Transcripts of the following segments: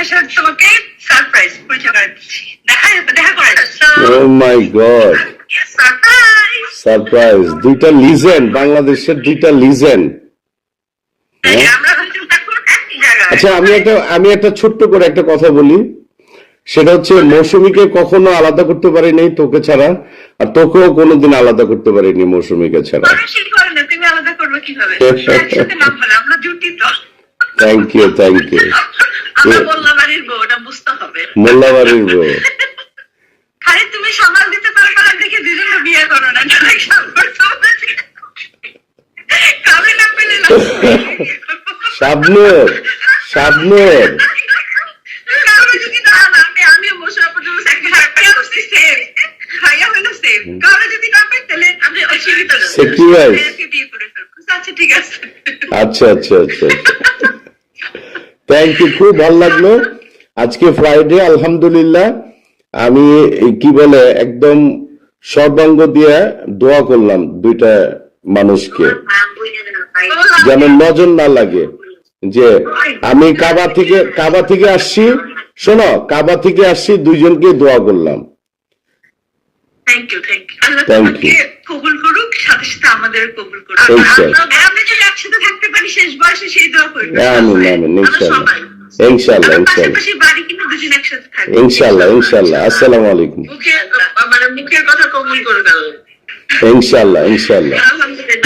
আসার তোমাকে সারপ্রাইজ পরিচয় করে দিচ্ছি দেখা দেখা করে ও মাই গড সারপ্রাইজ দুইটা লিজেন্ড বাংলাদেশের দুইটা লিজেন্ড জায়গায়। আচ্ছা আমি একটা আমি একটা ছোট্ট করে একটা কথা বলি। সেটা হচ্ছে মৌসুমীকে কখনো আলাদা করতে পারিনি তোকে ছাড়া আর তোকেও কোনোদিন আলাদা করতে পারিনি মৌসুমীকে ছাড়া। থ্যাংক ইউ থ্যাংক ইউ আমরা বললাম বাড়ির বউ ওটা বুঝতে হবে। মোল্লাবাড়ির বউ। খালি তুমি সামাল দিতে পারবে না দেখে দুজনে বিয়ে করো না পেলে শাবনুর শাবনুর। তাহলে বিয়ে করে ফেলব। আচ্ছা আচ্ছা আচ্ছা আচ্ছা। থ্যাংক ইউ খুব ভালো লাগল। আজকে ফ্রাইডে আলহামদুলিল্লাহ। আমি কি বলে একদম সর্বাঙ্গ দিয়ে দোয়া করলাম দুইটা মানুষকে। যেন নজর না লাগে। যে আমি কাবা থেকে কাবা থেকে আসছি। শোনো কাবা থেকে আসছি দুইজনকে দোয়া করলাম। থ্যাংক ইউ থ্যাংক ইউ কবুল করুক সাথে সাথে আমাদের কবুল করুক। আসসালামু আলাইকুম। মানে মুখের কথা কবুল করে গেল ইনশাল্লাহ ইনশাল্লাহ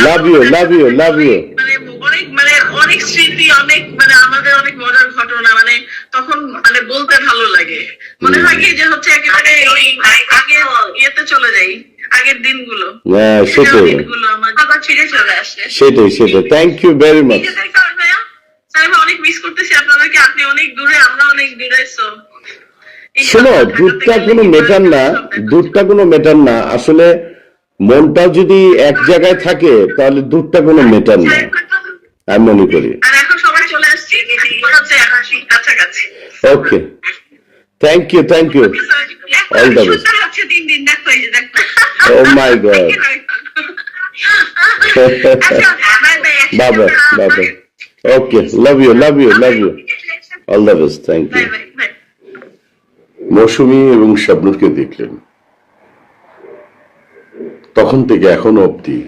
love you love you love you মানে অনেক মানে অনেক স্মৃতি অনেক মানে আমাদের অনেক মজার ঘটনা মানে তখন মানে বলতে ভালো লাগে। মনে হয় কি যে হচ্ছে একেবারে ওই আগে ইয়েতে চলে যাই আগের দিনগুলো। হ্যাঁ সেটাই। দিনগুলো আমার ফিরে চলে আসে। সেটাই সেটাই। থ্যাংক ইউ ভেরি মাচ অনেক মিস করতেছি আপনাদেরকে আপনি অনেক দূরে আমরা অনেক দূরে সো শোনো দুধটা কোনো মেটার না দুধটা কোনো মেটার না। আসলে মনটা যদি এক জায়গায় থাকে তাহলে দুধটা কোনো মেটার না। আমি মনে করি। Okay thank you thank you All the best. সুন্দর হচ্ছে দিন দিন দেখো এই যে দেখো। Oh my God. আচ্ছা, bye bye. বাবা বাবা okay love you love you love you all the best thank you. Moushumi এবং শাবনুরকে দেখলেন। তখন থেকে এখনও অবধি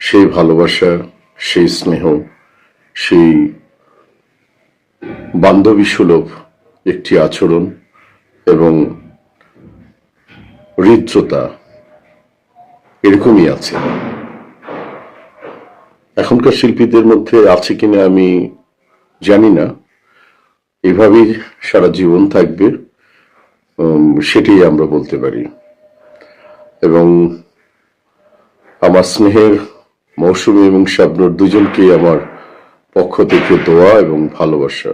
সেই ভালোবাসা সেই স্নেহ সেই বান্ধবী সুলভ একটি আচরণ এবং হৃদ্রতা এরকমই আছে। এখনকার শিল্পীদের মধ্যে আছে কিনা আমি জানি না। এভাবেই সারা জীবন থাকবে সেটাই আমরা বলতে পারি। এবং আমার স্নেহের মৌসুমী এবং শাবনুর দুজনকেই আমার পক্ষ থেকে দোয়া এবং ভালোবাসা।